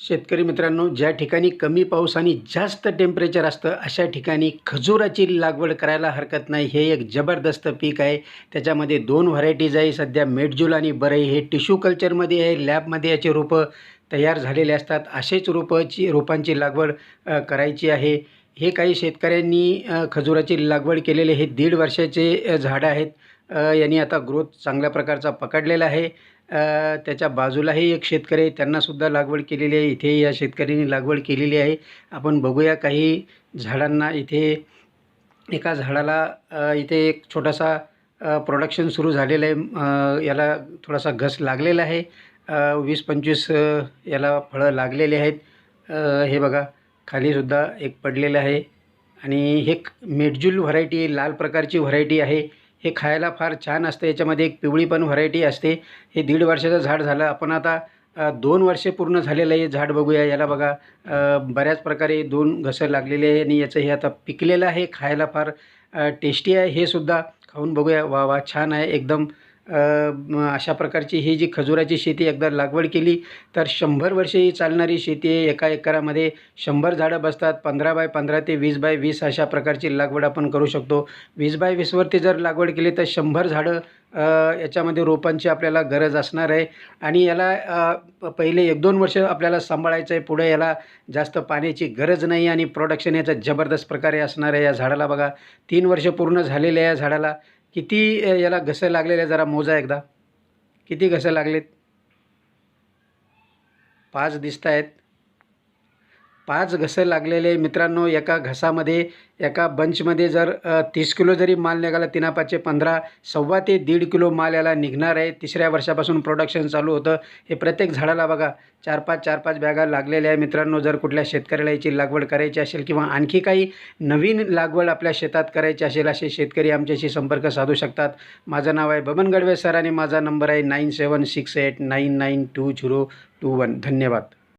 शेतकरी मित्रांनो ज्या ठिकाणी कमी पाऊस आणि जास्त टेम्परेचर असतं अशा ठिकाणी खजुराची लागवड करायला हरकत नाही. हे एक जबरदस्त पीक आहे. त्याच्यामध्ये दोन व्हरायटीज आहे. सध्या मेडजूल आणि बरई हे टिश्यू कल्चरमध्ये आहे. लॅबमध्ये याचे रोपं तयार झालेले असतात. असेच रोपाची रोपांची लागवड करायची आहे. हे काही शेतकऱ्यांनी खजुराची लागवड केलेले हे दीड वर्षाचे झाडं आहेत. यांनी आता ग्रोथ चांगल्या प्रकारचा पकडलेला आहे. त्याच्या बाजूलाही एक शेतकरी आहे. त्यांनासुद्धा लागवड केलेली आहे. इथे या शेतकऱ्यांनी लागवड केलेली आहे. आपण बघूया काही झाडांना इथे एका झाडाला इथे एक छोटासा प्रोडक्शन सुरू झालेलं आहे. याला थोडासा घस लागलेला आहे. वीस पंचवीस याला फळं लागलेली आहेत. हे बघा खालीसुद्धा एक पडलेलं आहे. आणि हे मेडजूल व्हरायटी लाल प्रकारची व्हरायटी आहे. हे खायला फार छान असतं. याच्यामध्ये एक पिवळी पण व्हरायटी असते. हे दीड वर्षाचं झाड झालं. आपण आता दोन वर्षे पूर्ण झालेलं आहे झाड बघूया. याला बघा बऱ्याच प्रकारे दोन घसर लागलेले आहे आणि याचं हे आता पिकलेलं आहे. खायला फार टेस्टी आहे. हे सुद्धा खाऊन बघूया. वा वा छान आहे. एकदम अशा प्रकारची ही जी खजुराची शेती एकदा लागवड केली तर शंभर वर्षे ही चालणारी शेती आहे. एका एकरामध्ये शंभर झाडं बसतात. पंधरा बाय पंधरा ते वीस बाय वीस अशा प्रकारची लागवड आपण करू शकतो. वीस बाय वीसवरती जर लागवड केली तर शंभर झाडं याच्यामध्ये रोपांची आपल्याला गरज असणार आहे. आणि याला पहिले एक दोन वर्ष आपल्याला सांभाळायचं आहे. पुढे याला जास्त पाण्याची गरज नाही आणि प्रोडक्शन याचं जबरदस्त प्रकारे असणार आहे या झाडाला बघा. तीन वर्ष पूर्ण झालेले आहे या झाडाला. किती याला घसे लागलेले आहे जरा मोजा एकदा. किती घसं लागलेत? पाच दिसत आहेत पाच घसं लागलेले मित्रांनो एका घसामध्ये एका बंचमध्ये जर तीस किलो जरी माल निघाला तिना पाचशे पंधरा सव्वा ते दीड किलो माल याला निघणार आहे. तिसऱ्या वर्षापासून प्रोडक्शन चालू होतं. हे प्रत्येक झाडाला बघा चार पाच चार पाच बॅगा लागलेल्या आहे मित्रांनो. जर कुठल्या शेतकऱ्याला याची लागवड करायची असेल किंवा आणखी काही नवीन लागवड आपल्या शेतात करायची असेल असे शेतकरी आमच्याशी संपर्क साधू शकतात. माझं नाव आहे बबन गडवे सर आणि माझा नंबर आहे nine seven six eight nine nine two zero two one. धन्यवाद.